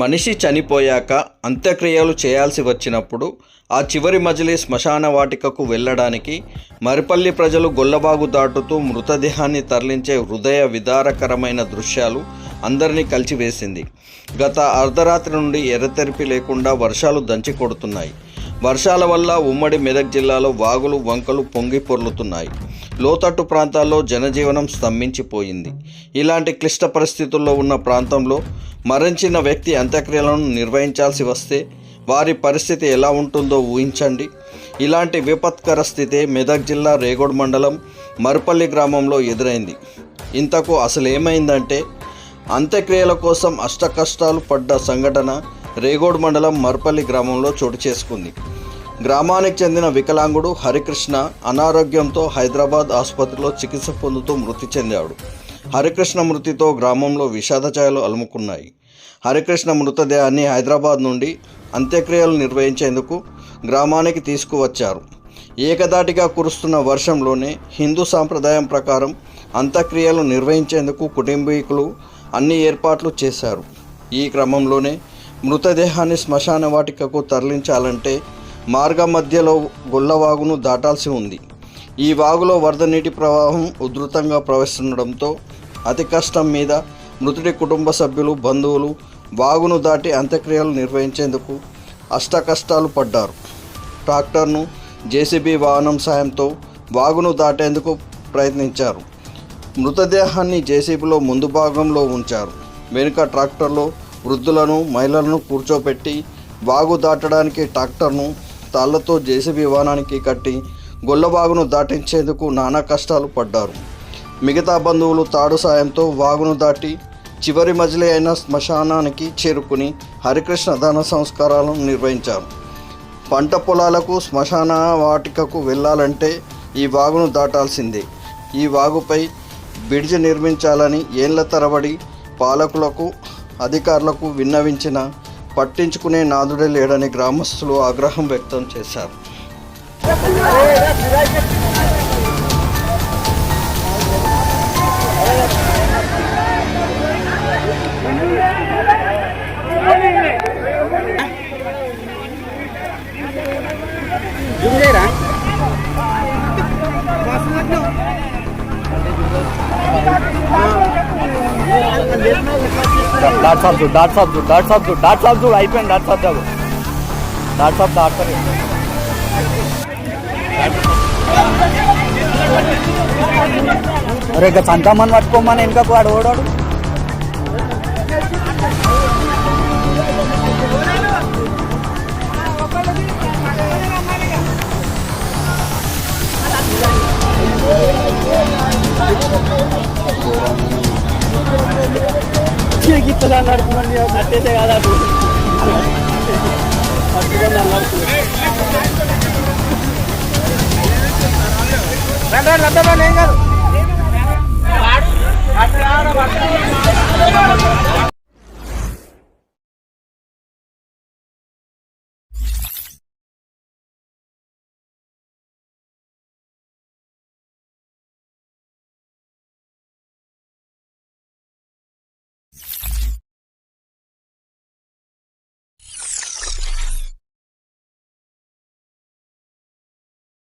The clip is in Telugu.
మనిషి చనిపోయాక అంత్యక్రియలు చేయాల్సి వచ్చినప్పుడు ఆ చివరి మజిలీ శ్మశాన వాటికకు వెళ్ళడానికి మరిపల్లి ప్రజలు గొల్లబాగు దాటుతూ మృతదేహాన్ని తరలించే హృదయ విదారకరమైన దృశ్యాలు అందరినీ కలిచివేసింది గత అర్ధరాత్రి నుండి ఎర్రతెరిపి లేకుండా వర్షాలు దంచి కొడుతున్నాయి. వర్షాల వల్ల ఉమ్మడి మెదక్ జిల్లాలో వాగులు వంకలు పొంగి పొర్లుతున్నాయి. లోతట్టు ప్రాంతాల్లో జనజీవనం స్తంభించిపోయింది. ఇలాంటి క్లిష్ట పరిస్థితుల్లో ఉన్న ప్రాంతంలో మరణించిన వ్యక్తి అంత్యక్రియలను నిర్వహించాల్సి వస్తే వారి పరిస్థితి ఎలా ఉంటుందో ఊహించండి. ఇలాంటి విపత్కర స్థితి మెదక్ జిల్లా రేగోడ్ మండలం మరుపల్లి గ్రామంలో ఎదురైంది. ఇంతకు అసలు ఏమైందంటే అంత్యక్రియల కోసం అష్టకష్టాలు పడ్డ సంఘటన రేగోడ్ మండలం మర్పల్లి గ్రామంలో చోటు చేసుకుంది. గ్రామానికి చెందిన వికలాంగుడు హరికృష్ణ అనారోగ్యంతో హైదరాబాద్ ఆసుపత్రిలో చికిత్స పొందుతూ మృతి చెందాడు. హరికృష్ణ మృతితో గ్రామంలో విషాద ఛాయలు అలుముకున్నాయి. హరికృష్ణ మృతదేహాన్ని హైదరాబాద్ నుండి అంత్యక్రియలు నిర్వహించేందుకు గ్రామానికి తీసుకువచ్చారు. ఏకదాటిగా కురుస్తున్న వర్షంలోనే హిందూ సాంప్రదాయం ప్రకారం అంత్యక్రియలు నిర్వహించేందుకు కుటుంబీకులు అన్ని ఏర్పాట్లు చేశారు. ఈ క్రమంలోనే మృతదేహాన్ని శ్మశాన వాటికకు తరలించాలంటే మార్గ మధ్యలో గొల్లవాగును దాటాల్సి ఉంది. ఈ వాగులో వరద నీటి ప్రవాహం ఉధృతంగా ప్రవహిస్తుండడంతో అతి కష్టం మీద మృతుడి కుటుంబ సభ్యులు బంధువులు వాగును దాటి అంత్యక్రియలు నిర్వహించేందుకు అష్ట కష్టాలు పడ్డారు. ట్రాక్టర్ను జేసీబీ వాహనం సాయంతో వాగును దాటేందుకు ప్రయత్నించారు. మృతదేహాన్ని జేసీబీలో ముందు భాగంలో ఉంచారు. వెనుక ట్రాక్టర్లో వృద్ధులను మహిళలను కూర్చోపెట్టి వాగు దాటడానికి ట్రాక్టర్ను తాళ్ళతో జేసీబీ వాహనానికి కట్టి గొల్లవాగును దాటించేందుకు నానా కష్టాలు పడ్డారు. మిగతా బంధువులు తాడు సాయంతో వాగును దాటి చివరి మజిలీ అయిన శ్మశానానికి చేరుకుని హరికృష్ణ దాన సంస్కారాలను నిర్వహించారు. పంట పొలాలకు శ్మశాన వాటికకు వెళ్ళాలంటే ఈ వాగును దాటాల్సిందే. ఈ వాగుపై బ్రిడ్జ్ నిర్మించాలని ఏళ్ళ తరబడి పాలకులకు అధికారులకు విన్నవించిన పట్టించుకునే నాదుడే లేడని గ్రామస్తులు ఆగ్రహం వ్యక్తం చేశారు. డాట్ సాబ్ చూడు డాట్ సాబ్ చూడు డాట్ సాబ్ చూడు డాట్ సాబ్ చూడు అయిపోయింది డాట్ సాబ్ జాబు డాట్ సాబ్ డాక్టర్ అరే ఇంకా సంతామని పట్టుకోమని వెనుకకు వాడు ఓడాడు. గీతలా నడుపుకోండి కట్టేసే కాదు అటు పట్టుకొని అల్లాడుతుంది. ఏం కాదు